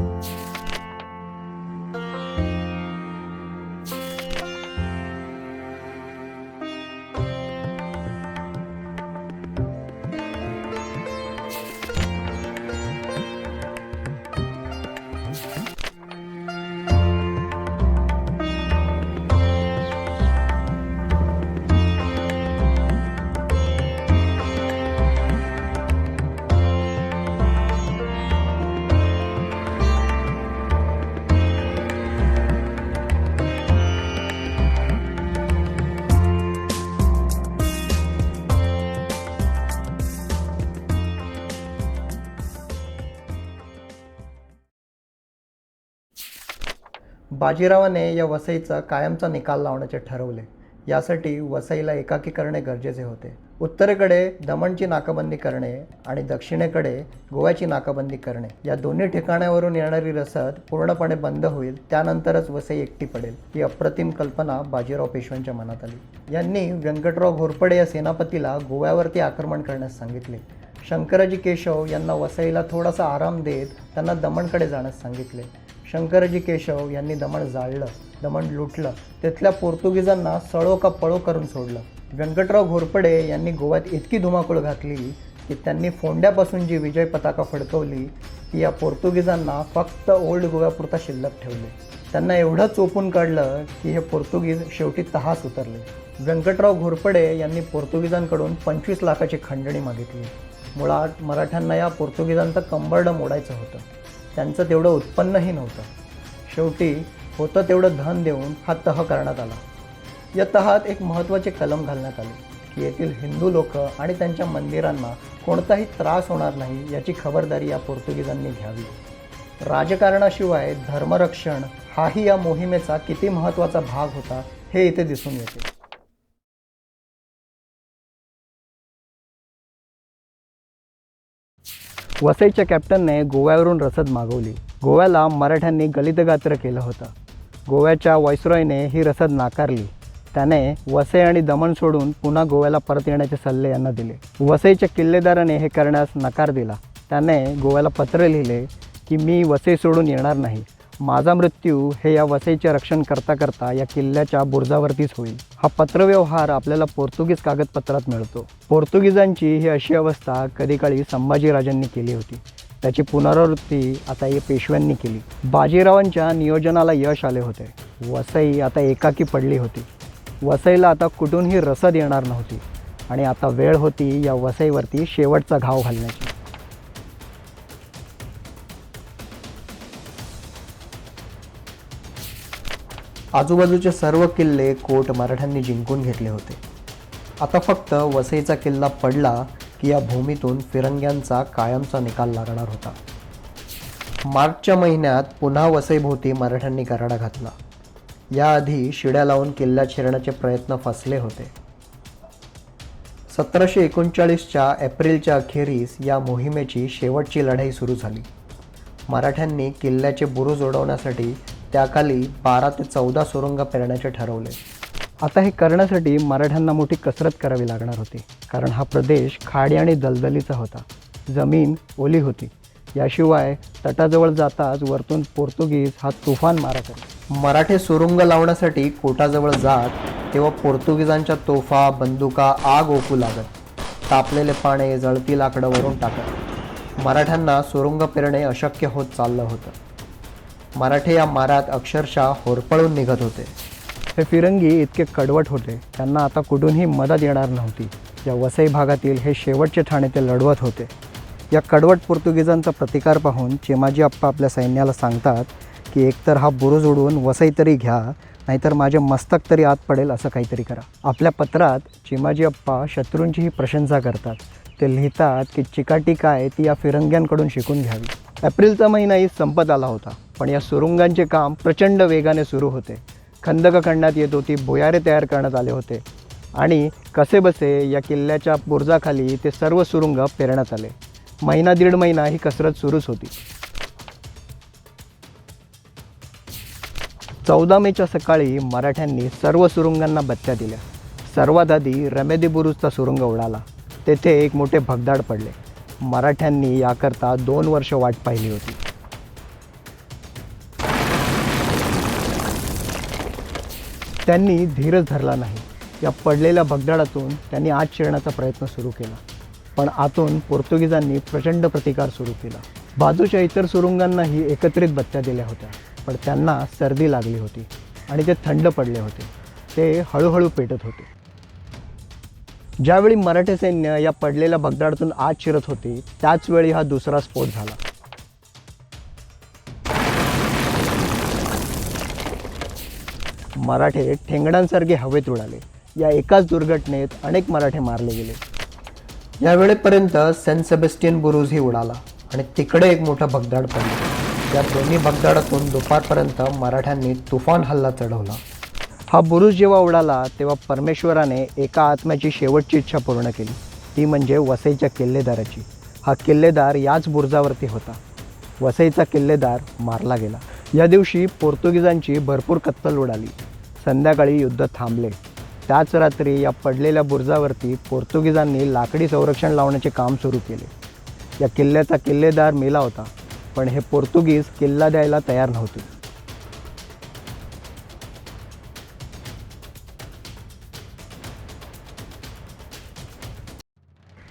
Bye. बाजीरावाने या वसईचा कायमचा निकाल लावण्याचे ठरवले. यासाठी वसईला एकाकी करणे गरजेचे होते. उत्तरेकडे दमणची नाकाबंदी करणे आणि दक्षिणेकडे गोव्याची नाकाबंदी करणे. या दोन्ही ठिकाणावरून येणारी रसद पूर्णपणे बंद होईल त्यानंतरच वसई एकटी पडेल ही अप्रतिम कल्पना बाजीराव पेशव्यांच्या मनात आली. यांनी व्यंकटराव घोरपडे या सेनापतीला गोव्यावरती आक्रमण करण्यास सांगितले. शंकराजी केशव यांना वसईला थोडासा आराम देत त्यांना दमणकडे जाण्यास सांगितले. शंकरजी केशव यांनी दमण जाळलं दमण लुटलं. तिथल्या पोर्तुगीजांना सळो का पळो करून सोडलं. व्यंकटराव घोरपडे यांनी गोव्यात इतकी धुमाकूळ घातली की त्यांनी फोंड्यापासून जी विजय पताका फडकवली ती या पोर्तुगीजांना फक्त ओल्ड गोव्यापुरता शिल्लक ठेवले. त्यांना एवढं चोपून काढलं की हे पोर्तुगीज शेवटी तहास उतरले. व्यंकटराव घोरपडे यांनी पोर्तुगीजांकडून पंचवीस लाखाची खंडणी मागितली. मुळात मराठ्यांना या पोर्तुगीजांचं कंबरडं मोडायचं होतं. त्यांचं तेवढं उत्पन्नही नव्हतं. शेवटी होतं तेवढं धन देऊन हा तह करण्यात आला. या तहात एक महत्त्वाचे कलम घालण्यात आले की येथील हिंदू लोक आणि त्यांच्या मंदिरांना कोणताही त्रास होणार नाही याची खबरदारी या पोर्तुगीजांनी घ्यावी. राजकारणाशिवाय धर्मरक्षण हाही या मोहिमेचा किती महत्त्वाचा भाग होता हे इथे दिसून येते. वसईच्या कॅप्टनने गोव्यावरून रसद मागवली. गोव्याला मराठ्यांनी गलितगात्र केलं होतं. गोव्याच्या वॉयसरॉयने ही रसद नाकारली. त्याने वसई आणि दमण सोडून पुन्हा गोव्याला परत येण्याचे सल्ले यांना दिले. वसईच्या किल्लेदाराने हे करण्यास नकार दिला. त्याने गोव्याला पत्र लिहिले की मी वसई सोडून येणार नाही. माझा मृत्यू हे या वसईचे रक्षण करता करता या किल्ल्याच्या बुरजावरतीच होईल. हा पत्रव्यवहार आपल्याला पोर्तुगीज कागदपत्रात मिळतो. पोर्तुगीजांची ही अशी अवस्था कधीकाळी संभाजीराजांनी केली होती. त्याची पुनरावृत्ती आता या पेशव्यांनी केली. बाजीरावांच्या नियोजनाला यश आले होते. वसई आता एकाकी पडली होती. वसईला आता कुठूनही रसद येणार नव्हती आणि आता वेळ होती या वसईवरती शेवटचा घाव घालण्याची. आजूबाजूचे सर्व किल्ले कोट मराठ्यांनी जिंकून घेतले होते. आता फक्त वसईचा किल्ला पडला की या भूमीतून फिरंग्यांचा कायमचा निकाल लागणार होता. मार्चच्या महिन्यात पुन्हा वसईभोवती मराठ्यांनी कराडा घातला. याआधी शिड्या लावून किल्ला शिरण्याचे प्रयत्न फसले होते. सतराशे एकोणचाळीसच्या एप्रिलच्या अखेरीस या मोहिमेची शेवटची लढाई सुरू झाली. मराठ्यांनी किल्ल्याचे बुरुज उडवण्यासाठी त्याखाली बारा ते चौदा सुरुंग पेरण्याचे ठरवले. आता हे करण्यासाठी मराठ्यांना मोठी कसरत करावी लागणार होती कारण हा प्रदेश खाडी आणि दलदलीचा होता. जमीन ओली होती. याशिवाय तटाजवळ जाताच वरतून पोर्तुगीज हा तुफान मारा करत मराठे सुरुंग लावण्यासाठी कोटाजवळ जात तेव्हा पोर्तुगीजांच्या तोफा बंदुका आग ओकू लागत. तापलेले पाने जळती लाकडं वरून टाकत. मराठ्यांना सुरुंग पेरणे अशक्य होत चाललं होतं. मराठे या मारात अक्षरशः होरपळून निघत होते. हे फिरंगी इतके कडवट होते त्यांना आता कुठूनही मदत येणार नव्हती. या वसई भागातील हे शेवटचे ठाणे ते लढवत होते. या कडवट पोर्तुगीजांचा प्रतिकार पाहून चिमाजी अप्पा आपल्या सैन्याला सांगतात की एकतर हा बुरुज उडवून वसई तरी घ्या नाहीतर माझे मस्तक तरी आत पडेल असं काहीतरी करा. आपल्या पत्रात चिमाजी अप्पा शत्रूंचीही प्रशंसा करतात. ते लिहितात की चिकाटी काय ती या फिरंग्यांकडून शिकून घ्यावी. एप्रिलचा महिनाही संपत आला होता. पण या सुरुंगांचे काम प्रचंड वेगाने सुरू होते. खंदक काढण्यात येत होती भुयारे तयार करण्यात आले होते. आणि कसेबसे या किल्ल्याच्या बुर्जाखाली ते सर्व सुरुंग पेरण्यात आले. महिना दीड महिना ही कसरत सुरूच होती. चौदा मेच्या सकाळी मराठ्यांनी सर्व सुरुंगांना बत्त्या दिल्या. सर्वात आधी रमेदी बुरुजचा सुरुंग उडाला. तेथे एक मोठे भगदाड पडले. मराठ्यांनी याकरता दोन वर्ष वाट पाहिली होती. त्यांनी धीरच धरला नाही. या पडलेल्या भगदाडातून त्यांनी आत शिरण्याचा प्रयत्न सुरू केला. पण आतून पोर्तुगीजांनी प्रचंड प्रतिकार सुरू केला. बाजूच्या इतर सुरुंगांनाही एकत्रित बत्त्या दिल्या होत्या पण त्यांना सर्दी लागली होती आणि ते थंड पडले होते. ते हळूहळू पेटत होते. ज्यावेळी मराठी सैन्य या पडलेल्या भगदाडातून आत शिरत होती त्याच वेळी हा दुसरा स्फोट झाला. मराठे ठेंगडांसारखे हवेत उडाले. या एकाच दुर्घटनेत अनेक मराठे मारले गेले. यावेळेपर्यंत सेंट सेबेस्टियन बुरुजही उडाला आणि तिकडे एक मोठं भगदाड पडलं. या दोन्ही भगदाडातून दुपारपर्यंत मराठ्यांनी तुफान हल्ला चढवला. हा बुरुज जेव्हा उडाला तेव्हा परमेश्वराने एका आत्म्याची शेवटची इच्छा पूर्ण केली. ती म्हणजे वसईच्या किल्लेदाराची. हा किल्लेदार याच बुरुजावरती होता. वसईचा किल्लेदार मारला गेला. या दिवशी पोर्तुगीजांची भरपूर कत्तल उडाली. संध्याकाळी युद्ध थांबले. त्याच रात्री या पडलेल्या बुरजावरती पोर्तुगीजांनी लाकडी संरक्षण लावण्याचे काम सुरू केले. या किल्ल्याचा किल्लेदार मेला होता पण हे पोर्तुगीज किल्ला द्यायला तयार नव्हते.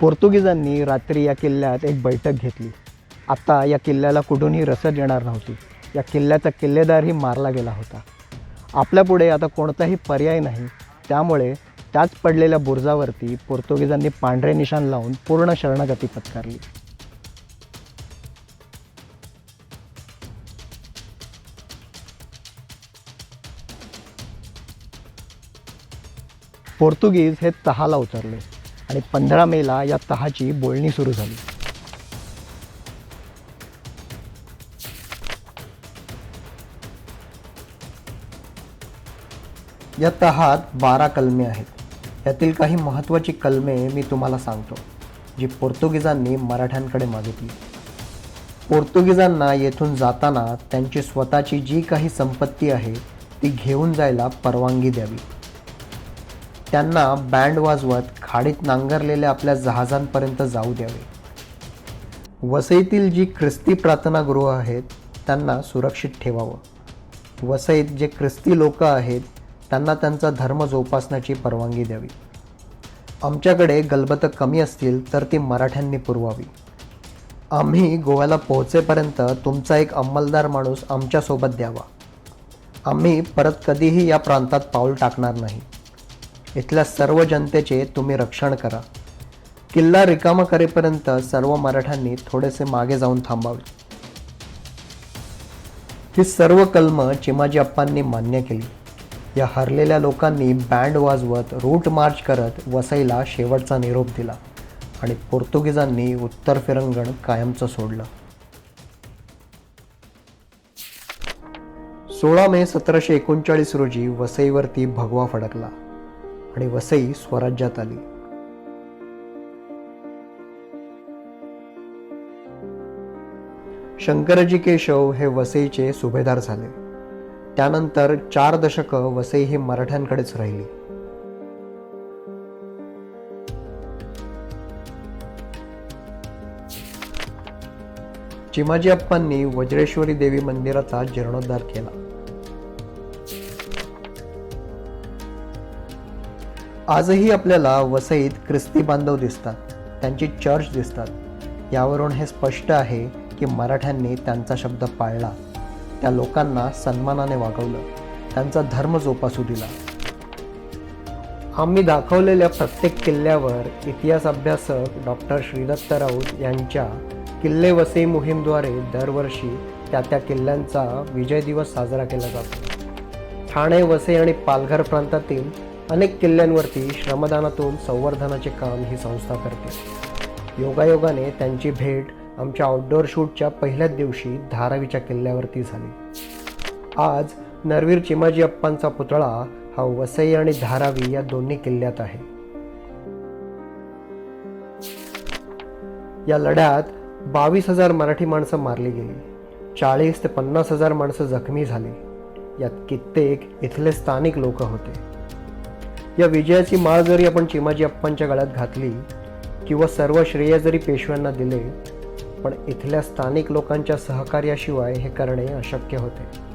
पोर्तुगीजांनी रात्री या किल्ल्यात एक बैठक घेतली. आता या किल्ल्याला कुठूनही रसद येणार नव्हती. या किल्ल्याचा किल्लेदारही मारला गेला होता. आपल्यापुढे आता कोणताही पर्याय नाही. त्यामुळे त्याच पडलेल्या बुर्जावरती पोर्तुगीजांनी पांढरे निशाण लावून पूर्ण शरणगती पत्कारली. पोर्तुगीज हे तहाला उतरले आणि पंधरा मेला या तहाची बोलणी सुरू झाली. या तहात बारा कलमे आहेत. यातील काही महत्त्वाची कलमे मी तुम्हाला सांगतो जी पोर्तुगीजांनी मराठ्यांकडे मागितली. पोर्तुगीजांना येथून जाताना त्यांची स्वतःची जी काही संपत्ती आहे ती घेऊन जायला परवानगी द्यावी. त्यांना बँड वाजवत खाडीत नांगरलेल्या आपल्या जहाजांपर्यंत जाऊ द्यावे. वसईतील जी ख्रिस्ती प्रार्थनागृह आहेत त्यांना सुरक्षित ठेवावं. वसईत जे ख्रिस्ती लोक आहेत त्यांना त्यांचा धर्म जोपासण्याची परवानगी द्यावी. आमच्याकडे गलबतं कमी असतील तर ती मराठ्यांनी पुरवावी. आम्ही गोव्याला पोहोचेपर्यंत तुमचा एक अंमलदार माणूस आमच्यासोबत द्यावा. आम्ही परत कधीही या प्रांतात पाऊल टाकणार नाही. इथल्या सर्व जनतेचे तुम्ही रक्षण करा. किल्ला रिकामा करेपर्यंत सर्व मराठ्यांनी थोडेसे मागे जाऊन थांबावे. ही सर्व कलम चिमाजी अप्पांनी मान्य केली. या हरलेल्या लोकांनी बँड वाजवत रूट मार्च करत वसईला शेवटचा निरोप दिला आणि पोर्तुगीजांनी उत्तर फिरंगण कायमचं सोडलं. सोळा मे सतराशे एकोणचाळीस रोजी वसईवरती भगवा फडकला आणि वसई स्वराज्यात आली. शंकरजी केशव हे वसईचे सुभेदार झाले. त्यानंतर चार दशकं वसई ही मराठ्यांकडेच राहिली. चिमाजी अप्पांनी वज्रेश्वरी देवी मंदिराचा जीर्णोद्धार केला. आजही आपल्याला वसईत ख्रिस्ती बांधव दिसतात त्यांची चर्च दिसतात. यावरून हे स्पष्ट आहे की मराठ्यांनी त्यांचा शब्द पाळला. त्या लोकांना सन्मानाने वागवलं. त्यांचा धर्म जोपासू दिला. आम्ही दाखवलेल्या प्रत्येक किल्ल्यावर इतिहास अभ्यासक डॉक्टर श्रीदत्त राऊत यांच्या किल्ले वसई मोहीमद्वारे दरवर्षी त्या त्या किल्ल्यांचा विजय दिवस साजरा केला जातो. ठाणे वसई आणि पालघर प्रांतातील अनेक किल्ल्यांवरती श्रमदानातून संवर्धनाचे काम ही संस्था करते. योगायोगाने त्यांची भेट आमच्या आउटडोअर शूटच्या पहिल्याच दिवशी धारावीच्या किल्ल्यावरती झाली. आज नरवीर चिमाजी अप्पांचा पुतळा हा वसई आणि धारावी या दोन्ही किल्ल्यात आहे. या लढ्यात बावीस हजार मराठी माणसं मारली गेली. चाळीस ते पन्नास हजार माणसं जखमी झाली. यात कित्येक इथले स्थानिक लोक होते. या विजयाची माळ जरी आपण चिमाजी अप्पांच्या गळ्यात घातली किंवा सर्व श्रेय जरी पेशव्यांना दिले पण इथल्या स्थानिक लोकांच्या सहकार्याशिवाय हे करणे अशक्य होते.